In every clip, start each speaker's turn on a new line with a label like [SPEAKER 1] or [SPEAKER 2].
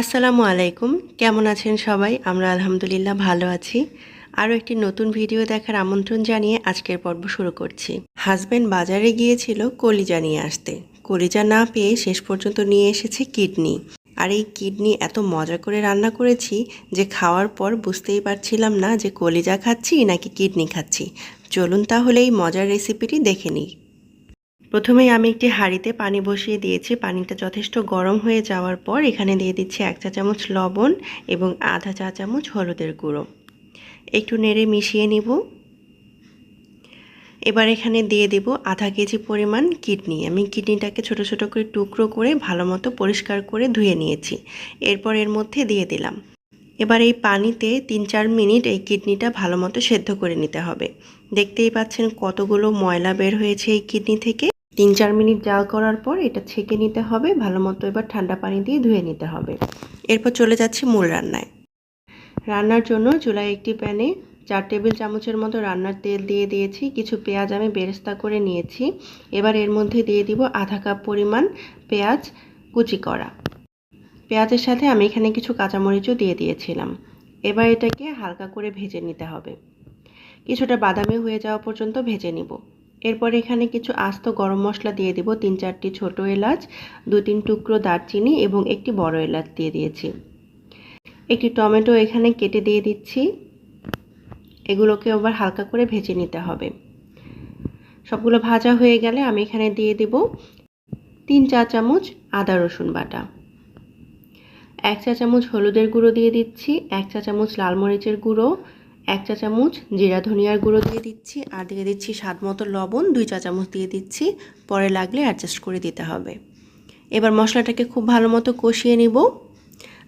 [SPEAKER 1] আসসালামু আলাইকুম। কেমন আছেন সবাই? আমরা আলহামদুলিল্লাহ ভালো আছি। আরও একটি নতুন ভিডিও দেখার আমন্ত্রণ জানিয়ে আজকের পর্ব শুরু করছি। হাজব্যান্ড বাজারে গিয়েছিল কলিজা নিয়ে আসতে। কলিজা না পেয়ে শেষ পর্যন্ত নিয়ে এসেছে কিডনি। আর এই কিডনি এত মজা করে রান্না করেছি যে খাওয়ার পর বুঝতেই পারছিলাম না যে কলিজা খাচ্ছি নাকি কিডনি খাচ্ছি। চলুন তাহলে এই মজার রেসিপিটি দেখে নিই। প্রথমেই আমি একটি হাঁড়িতে পানি বসিয়ে দিয়েছি। পানিটা যথেষ্ট গরম হয়ে যাওয়ার পর এখানে দিয়ে দিচ্ছি এক চা চামচ লবণ এবং আধা চা চামচ হলুদের গুঁড়ো। একটু নেড়ে মিশিয়ে নিব। এবার এখানে দিয়ে দেব আধা কেজি পরিমাণ কিডনি। আমি কিডনিটাকে ছোট ছোট করে টুকরো করে ভালো মতো পরিষ্কার করে ধুয়ে নিয়েছি। এরপর এর মধ্যে দিয়ে দিলাম। এবার এই পানিতে তিন চার মিনিট এই কিডনিটা ভালো মতো সেদ্ধ করে নিতে হবে। দেখতেই পাচ্ছেন কতগুলো ময়লা বের হয়েছে এই কিডনি থেকে। তিন চার মিনিট জাল করার পর এটা ছেঁকে নিতে হবে, ভালো মতো এবার ঠান্ডা পানি দিয়ে ধুয়ে নিতে হবে। এরপর চলে যাচ্ছি মূল রান্নায়। রান্নার জন্য চুলায় একটি প্যানে চার টেবিল চামচের মতো রান্নার তেল দিয়ে দিয়েছি, কিছু পেঁয়াজ আমি বেরেস্তা করে নিয়েছি। এবার এর মধ্যে দিয়ে দিব আধা কাপ পরিমাণ পেঁয়াজ কুচি করা। পেঁয়াজের সাথে আমি এখানে কিছু কাঁচামরিচও দিয়ে দিয়েছিলাম। এবার এটাকে হালকা করে ভেজে নিতে হবে। কিছুটা বাদামি হয়ে যাওয়া পর্যন্ত ভেজে নিব। এরপর এখানে কিছু আস্ত গরম মশলা দিয়ে দিব। তিন, চারটি ছোট এলাচ দু তিন টুকরো দারচিনি এবং একটি বড় এলাচ দিয়ে দিয়েছি। একটি টমেটো এখানে কেটে দিয়ে দিচ্ছি। এগুলোকে আবার হালকা করে ভেজে নিতে হবে। সবগুলো ভাজা হয়ে গেলে আমি এখানে দিয়ে দেব তিন চা চামচ আদা রসুন বাটা। এক চা চামচ হলুদের গুঁড়ো দিয়ে দিচ্ছি। এক চা চামচ লাল মরিচের গুঁড়ো। এক চা চামচ জিরা ধনিয়ার গুঁড়ো দিয়ে দিচ্ছি, আর দিয়ে দিচ্ছি স্বাদ মতো লবণ, দুই চা চামচ দিয়ে দিচ্ছি। পরে লাগলে অ্যাডজাস্ট করে দিতে হবে। এবার মশলাটাকে খুব ভালো মতো কষিয়ে নিব।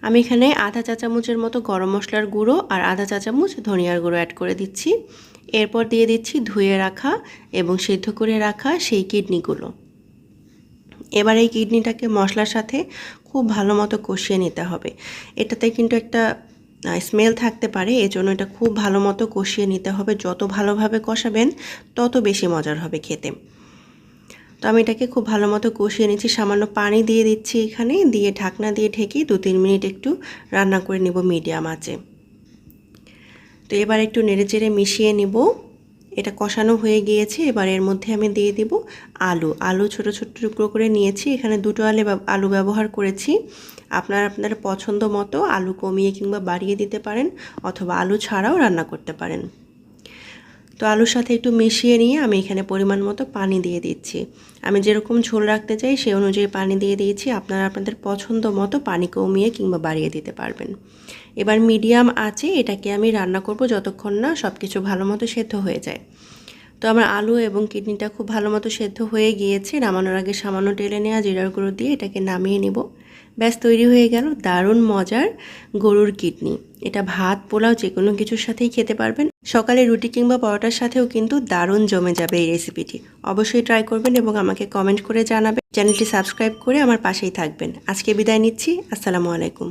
[SPEAKER 1] আমি এখানে আধা চা চামচের মতো গরম মশলার গুঁড়ো আর আধা চা চামচ ধনিয়ার গুঁড়ো অ্যাড করে দিচ্ছি। এরপর দিয়ে দিচ্ছি ধুয়ে রাখা এবং সিদ্ধ করে রাখা সেই কিডনিগুলো। এবার এই কিডনিটাকে মশলার সাথে খুব ভালো মতো কষিয়ে নিতে হবে। এটাতে কিন্তু একটা স্মেল থাকতে পারে, এজন্য এটা খুব ভালো মতো কষিয়ে নিতে হবে। যত ভালোভাবে কষাবেন, তত বেশি মজার হবে খেতে। তো আমি এটাকে খুব ভালো মতো কষিয়ে নিচ্ছি। সামান্য পানি দিয়ে দিচ্ছি এখানে, দিয়ে ঢাকনা দিয়ে ঢেকে দু তিন মিনিট একটু রান্না করে নেব মিডিয়াম আঁচে। তো এবার একটু নেড়ে চেড়ে মিশিয়ে নিব। এটা কষানো হয়ে গিয়েছে, এবার এর মধ্যে আমি দিয়ে দেব আলু। আলু ছোট ছোট টুকরো করে নিয়েছি, এখানে দুটো আলু আলু ব্যবহার করেছি। আপনার আপনার পছন্দ মতো আলু কমিয়ে কিংবা বাড়িয়ে দিতে পারেন, অথবা আলু ছাড়াও রান্না করতে পারেন। তো আলুর সাথে একটু মিশিয়ে নিয়ে আমি এখানে পরিমাণ মতো পানি দিয়ে দিচ্ছি। আমি যেরকম ঝোল রাখতে চাই সেই অনুযায়ী পানি দিয়ে দিয়েছি। আপনারা আপনাদের পছন্দ মতো পানি কমিয়ে কিংবা বাড়িয়ে দিতে পারবেন। এবার মিডিয়াম আছে এটাকে আমি রান্না করব যতক্ষণ না সব কিছু ভালো মতো সেদ্ধ হয়ে যায়। তো আমার আলু এবং কিডনিটা খুব ভালো মতো সেদ্ধ হয়ে গিয়েছে। নামানোর আগে সামান্য টেলে নেওয়া জিরার গুঁড়ো দিয়ে এটাকে নামিয়ে নেব। ব্যাস, তৈরি হয়ে গেল দারুণ মজার গরুর কিডনি। এটা ভাত, পোলাও যে কোনো কিছুর সাথেই খেতে পারবেন। সকালে রুটি কিংবা পরোটার সাথেও কিন্তু দারুণ জমে যাবে এই রেসিপিটি অবশ্যই ট্রাই করবেন এবং আমাকে কমেন্ট করে জানাবেন। চ্যানেলটি সাবস্ক্রাইব করে আমার পাশেই থাকবেন। আজকে বিদায় নিচ্ছি। আসসালামু আলাইকুম।